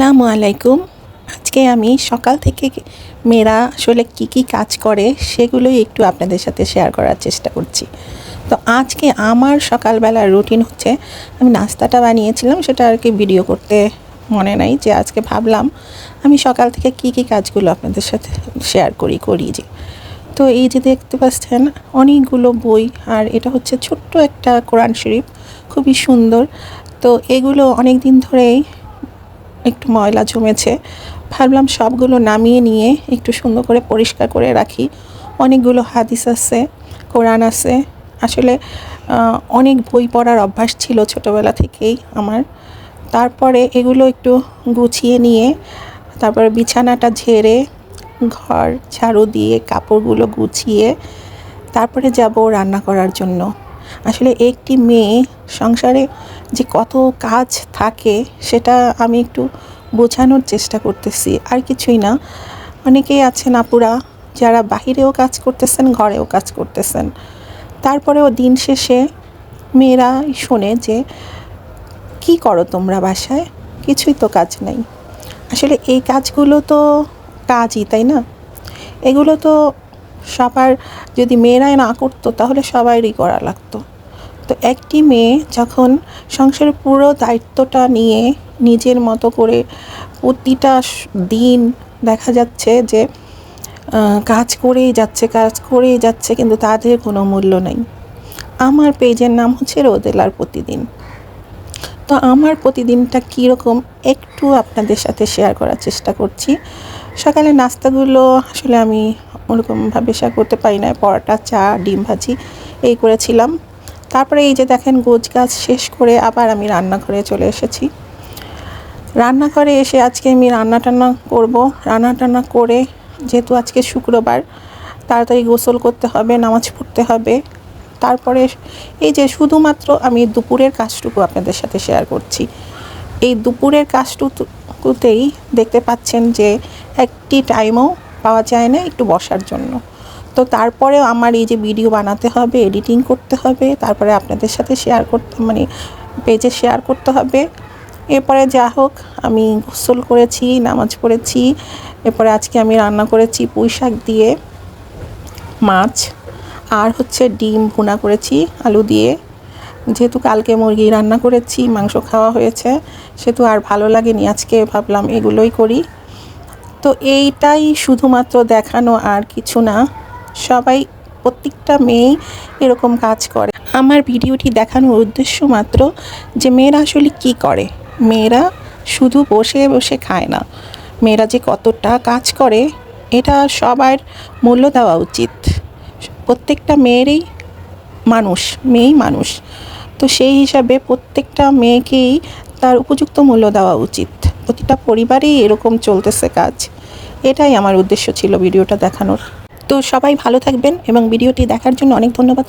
আসসালামু আলাইকুম। আজকে আমি সকাল থেকে মেয়েরা আসলে কী কী কাজ করে সেগুলোই একটু আপনাদের সাথে শেয়ার করার চেষ্টা করছি। তো আজকে আমার সকালবেলার রুটিন হচ্ছে, আমি নাস্তাটা বানিয়েছিলাম, সেটা আর কি ভিডিও করতে মনে নাই যে আজকে ভাবলাম আমি সকাল থেকে কী কী কাজগুলো আপনাদের সাথে শেয়ার করি করি যে। তো এই যে দেখতে পাচ্ছেন, অনেকগুলো বই আর এটা হচ্ছে ছোট্ট একটা কোরআন শরীফ, খুবই সুন্দর। তো এগুলো অনেক দিন ধরেই একটু ময়লা জমেছে। ভাবলাম সবগুলো নামিয়ে নিয়ে একটু সুন্দর করে পরিষ্কার করে রাখি। অনেকগুলো হাদিস আছে, কোরআন আছে। আসলে অনেক বই পড়ার অভ্যাস ছিল ছোটোবেলা থেকেই আমার। তারপরে এগুলো একটু গুছিয়ে নিয়ে, তারপরে বিছানাটা ঝেড়ে, ঘর ঝাড়ু দিয়ে, কাপড়গুলো গুছিয়ে, তারপরে যাব রান্না করার জন্য। আসলে একটি মেয়ে সংসারে যে কত কাজ থাকে, সেটা আমি একটু বোঝানোর চেষ্টা করতেছি। আর কিছুই না। অনেকেই আছেন আপুরা, যারা বাহিরেও কাজ করতেছেন, ঘরেও কাজ করতেছেন। তারপরেও দিন শেষে মেয়েরা শোনে যে, কি করো তোমরা বাসায়? কিছুই তো কাজ নেই। আসলে এই কাজগুলো তো কাজই, তাই না? এগুলো তো সবার যদি মেয়েরাই না করতো, তাহলে সবাইরই করা লাগতো। তো একটি মেয়ে যখন সংসারের পুরো দায়িত্বটা নিয়ে নিজের মতো করে প্রতিটা দিন দেখা যাচ্ছে যে কাজ করেই যাচ্ছে, কাজ করেই যাচ্ছে, কিন্তু তাদের কোনো মূল্য নেই। আমার পেজের নাম হচ্ছে রোদেলার প্রতিদিন। তো আমার প্রতিদিনটা কীরকম একটু আপনাদের সাথে শেয়ার করার চেষ্টা করছি। সকালে নাস্তাগুলো আসলে আমি ওরকমভাবে শেয়ার করতে পারি না, পরোটা, চা, ডিম ভাজি, এই করেছিলাম। তারপরে এই যে দেখেন গোছ গাছ শেষ করে আবার আমি রান্নাঘরে চলে এসেছি। রান্নাঘরে এসে আজকে আমি রান্না টান্না করব। রান্না টান্না করে যেহেতু আজকে শুক্রবার, তাড়াতাড়ি গোসল করতে হবে, নামাজ পড়তে হবে। তারপরে এই যে শুধুমাত্র আমি দুপুরের কাজটুকু আপনাদের সাথে শেয়ার করছি। এই দুপুরের কাজটুকুতেই দেখতে পাচ্ছেন যে একটি টাইমও পাওয়া যায় না একটু বসার জন্য। তো তারপরেও আমার এই যে ভিডিও বানাতে হবে এডিটিং করতে হবে, তারপরে আপনাদের সাথে শেয়ার করতে মানে পেজে শেয়ার করতে হবে। এরপরে যা হোক, আমি গোসল করেছি, নামাজ পড়েছি, এরপরে আজকে আমি রান্না করেছি পুঁই শাক দিয়ে মাছ, আর হচ্ছে ডিম ভুনা করেছি আলু দিয়ে। যেহেতু কালকে মুরগি রান্না করেছি, মাংস খাওয়া হয়েছে, সেহেতু আর ভালো লাগেনি, আজকে ভাবলাম এগুলোই করি। তো এইটাই শুধুমাত্র দেখানো আর কিছু না। সবাই প্রত্যেকটা মেয়েই এরকম কাজ করে। আমার ভিডিওটি দেখানোর উদ্দেশ্য মাত্র যে মেয়েরা আসলে কি করে। মেয়েরা শুধু বসে বসে খায় না। মেয়েরা যে কতটা কাজ করে, এটা সবার মূল্য দেওয়া উচিত। প্রত্যেকটা মেয়েরই মানুষ, মেয়েই মানুষ। তো সেই হিসাবে প্রত্যেকটা মেয়েকেই তার উপযুক্ত মূল্য দেওয়া উচিত। প্রতিটা পরিবারেই এরকম চলতেছে কাজ। এটাই আমার উদ্দেশ্য ছিল ভিডিওটা দেখানোর। তো সবাই ভালো থাকবেন এবং ভিডিওটি দেখার জন্য অনেক ধন্যবাদ।